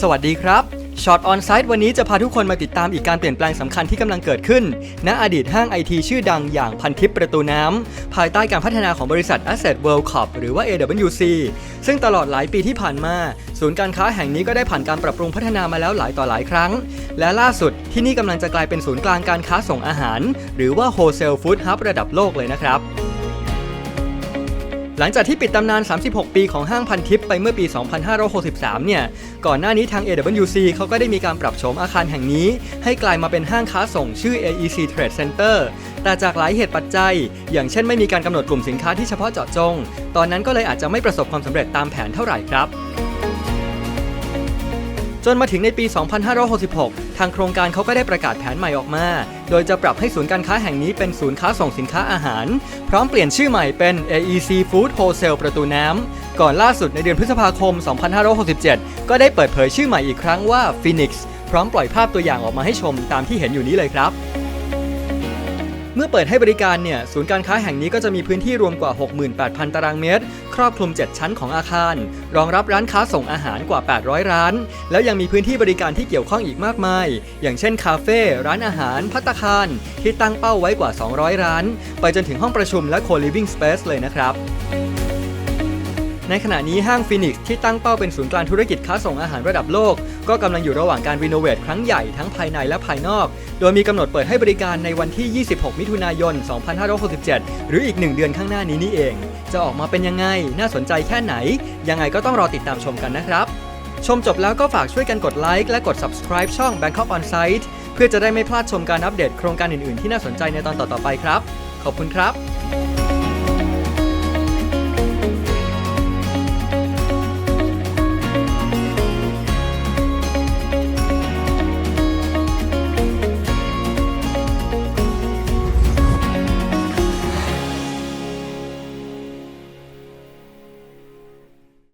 สวัสดีครับช็อตออนไซต์วันนี้จะพาทุกคนมาติดตามอีกการเปลี่ยนแปลงสำคัญที่กำลังเกิดขึ้น ณ อดีตห้างไอทีชื่อดังอย่างพันทิปประตูน้ำ ภายใต้การพัฒนาของบริษัท Asset World Corp หรือว่า AWC ซึ่งตลอดหลายปีที่ผ่านมา ศูนย์การค้าแห่งนี้ก็ได้ผ่านการปรับปรุงพัฒนามาแล้วหลายต่อหลายครั้ง และล่าสุดที่นี่กำลังจะกลายเป็นศูนย์กลางการค้าส่งอาหาร หรือว่า Wholesale Food Hub ระดับโลกเลยนะครับ หลังจากที่ปิดตำนาน 36 ปีของห้างพันทิปไปเมื่อปี 2563 เนี่ย ก่อนหน้านี้ทาง AWC เขาก็ได้มีการปรับโฉมอาคารแห่งนี้ ให้กลายมาเป็นห้างค้าส่งชื่อ AEC Trade Center แต่จากหลายเหตุปัจจัย อย่างเช่นไม่มีการกำหนดกลุ่มสินค้าที่เฉพาะเจาะจง ตอนนั้นก็เลยอาจจะไม่ประสบความสำเร็จตามแผนเท่าไหร่ครับ จนมาถึงในปี 2566 ทางโครงการเขาก็ได้ประกาศแผนใหม่ออกมา โดยจะปรับให้ศูนย์การค้าแห่งนี้เป็นศูนย์ค้าส่งสินค้าอาหาร พร้อมเปลี่ยนชื่อใหม่เป็น AEC Food Wholesale ประตูน้ำ ก่อนล่าสุดในเดือนพฤษภาคม 2567 ก็ได้เปิดเผยชื่อใหม่อีกครั้งว่า Phoenix พร้อมปล่อยภาพตัวอย่างออกมาให้ชมตามที่เห็นอยู่นี้เลยครับ เมื่อเปิดให้บริการเนี่ย ศูนย์การค้าแห่งนี้ก็จะมีพื้นที่รวมกว่า 68,000 ตารางเมตร ครอบคลุม 7 ชั้นของอาคาร รองรับร้านค้าส่งอาหารกว่า 800 ร้าน แล้วยังมีพื้นที่บริการที่เกี่ยวข้องอีกมากมาย อย่างเช่นคาเฟ่ ร้านอาหาร พัตคาร ที่ตั้งเป้าไว้กว่า 200 ร้าน ไปจนถึงห้องประชุมและ co-living space เลยนะครับ ในขณะนี้ห้างฟินิกซ์ที่ตั้งเป้าเป็นศูนย์กลางธุรกิจค้าส่งอาหารระดับโลก ก็กำลังอยู่ระหว่างการรีโนเวทครั้งใหญ่ทั้งภายในและภายนอก โดยมีกำหนดเปิดให้บริการในวันที่ 26 มิถุนายน 2567 หรืออีก 1 เดือนข้างหน้านี้นี่เอง จะออกมาเป็นยังไง น่าสนใจแค่ไหน ยังไงก็ต้องรอติดตามชมกันนะครับ ชมจบแล้วก็ฝากช่วยกันกดไลค์และกด subscribe ช่อง Bangkok On Site เพื่อจะได้ไม่พลาดชมการอัปเดตโครงการอื่น ๆ ที่น่าสนใจในตอนต่อๆไปครับ ขอบคุณครับ